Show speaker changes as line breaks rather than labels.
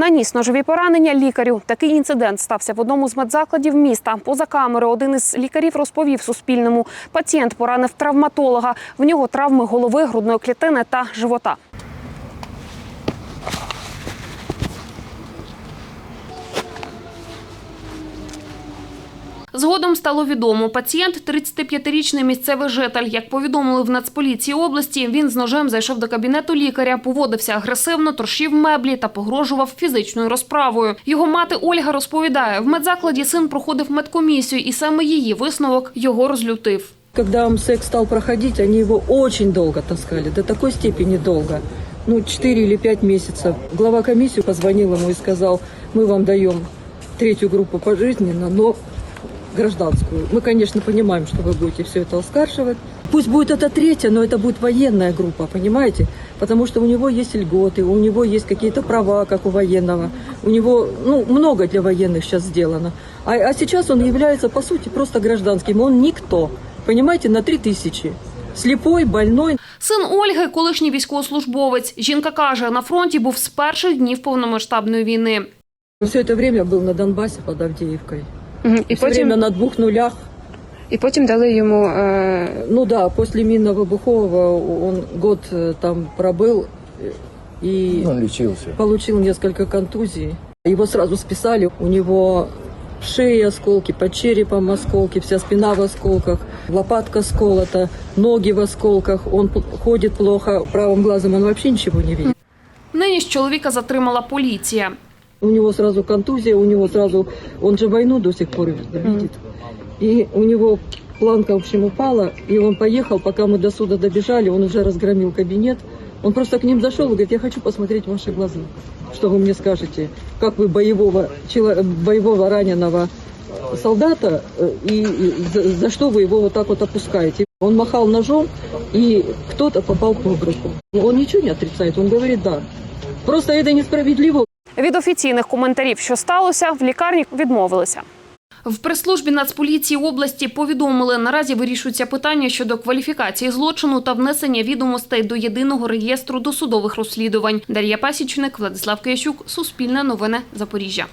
Наніс ножові поранення лікарю. Такий інцидент стався в одному з медзакладів міста. Поза камерою один із лікарів розповів Суспільному. Пацієнт поранив травматолога. В нього травми голови, грудної клітини та живота. Згодом стало відомо, пацієнт 35-річний місцевий житель. Як повідомили в Нацполіції області, він з ножем зайшов до кабінету лікаря, поводився агресивно, торшів меблі та погрожував фізичною розправою. Його мати Ольга розповідає, в медзакладі син проходив медкомісію, і саме її висновок його розлютив.
Когда МСЭК стал проходить, они его очень долго таскали, до такой степени долго. Ну, 4 или 5 месяцев. Глава комиссии позвонил ему и сказал, мы вам даем третью группу пожизненно, но гражданскую. Мы, конечно, понимаем, что вы будете все это оскарживать. Пусть будет это третья, но это будет военная группа, понимаете? Потому что у него есть льготы, у него есть какие-то права, как у военного. У него, ну, много для военных сейчас сделано. А, а сейчас он является, по сути, просто гражданским. Он никто. Понимаете, на три тысячи. Слепой, больной.
Син Ольги, колишній військовослужбовець. Жінка каже, на фронті був з перших днів повномасштабної війни.
Все это время был на Донбассе под Авдеевкой.
Мгм. І
Все
потім,
время на двух нулях.
і потім дали йому е,
Ну да, после минно-выбухового он год э, там пробыл э, и
Он лечился.
получил несколько контузий. Его сразу списали. У него в шее осколки, под черепом осколки, вся спина в осколках, лопатка сколота, ноги в осколках. Он п- ходит плохо, правым глазом он вообще ничего не видит.
Нині ж чоловіка затримала поліція.
У него сразу контузия, у него сразу... Он же войну до сих пор видит. И у него планка, в общем, упала, и он поехал, пока мы до суда добежали, он уже разгромил кабинет. Он просто к ним зашел и говорит, я хочу посмотреть ваши глаза. Что вы мне скажете? Как вы боевого, чело- боевого раненого солдата, э, и, за, за что вы его вот так вот опускаете? Он махал ножом, и кто-то попал по руку. Он ничего не отрицает, он говорит, да. Просто это несправедливо.
Від офіційних коментарів, що сталося, в лікарні відмовилися. В прес-службі Нацполіції області повідомили, наразі вирішується питання щодо кваліфікації злочину та внесення відомостей до єдиного реєстру досудових розслідувань. Дар'я Пасічник, Владислав Киящук, Суспільне новини, Запоріжжя.